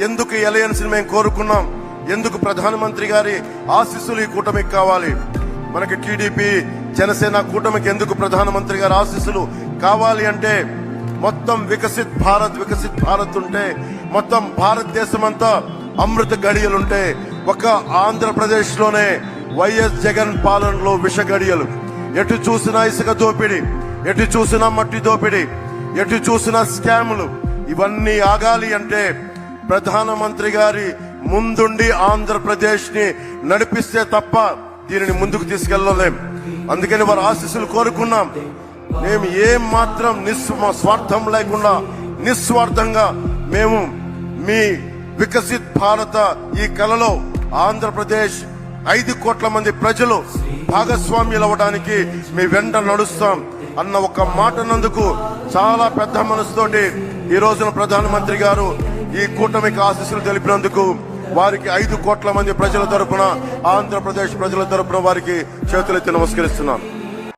ఎందుకు ఈ మేము కోరుకున్నాం? ఎందుకు ప్రధానమంత్రి గారి ఆశీస్సులు ఈ కూటమికి కావాలి? మనకి టీడీపీ జనసేన కూటమికి ఎందుకు ప్రధానమంత్రి గారి ఆశీస్సులు కావాలి అంటే మొత్తం వికసిత్ భారత్ వికసిత్ భారత్ ఉంటే మొత్తం భారతదేశం అంతా అమృత గడియలుంటే ఒక ఆంధ్రప్రదేశ్లోనే వైఎస్ జగన్ పాలనలో విష గడియలు ఎటు చూసినా ఇసుక దోపిడి ఎటు చూసినా మట్టి దోపిడి ఎటు చూసినా స్కాములు ఇవన్నీ ఆగాలి అంటే ప్రధానమంత్రి గారి ముందుండి ఆంధ్రప్రదేశ్ని నడిపిస్తే తప్ప దీనిని ముందుకు తీసుకెళ్ళలేం. అందుకని వారి ఆశీస్సులు కోరుకున్నాం. మేము ఏం మాత్రం నిస్వ స్వార్థం లేకుండా నిస్వార్థంగా మేము మీ వికసిత్ భారత ఈ కళలో ఆంధ్రప్రదేశ్ ఐదు కోట్ల మంది ప్రజలు భాగస్వామ్యులు అవ్వడానికి మీ వెంట నడుస్తాం అన్న ఒక మాట నందుకు చాలా పెద్ద మనసుతోటి ఈ రోజున ప్రధానమంత్రి గారు ఈ కూటమికి ఆశీస్సులు తెలిపినందుకు వారికి ఐదు కోట్ల మంది ప్రజల తరపున ఆంధ్రప్రదేశ్ ప్రజల తరపున వారికి చేతులెత్తి నమస్కరిస్తున్నాను.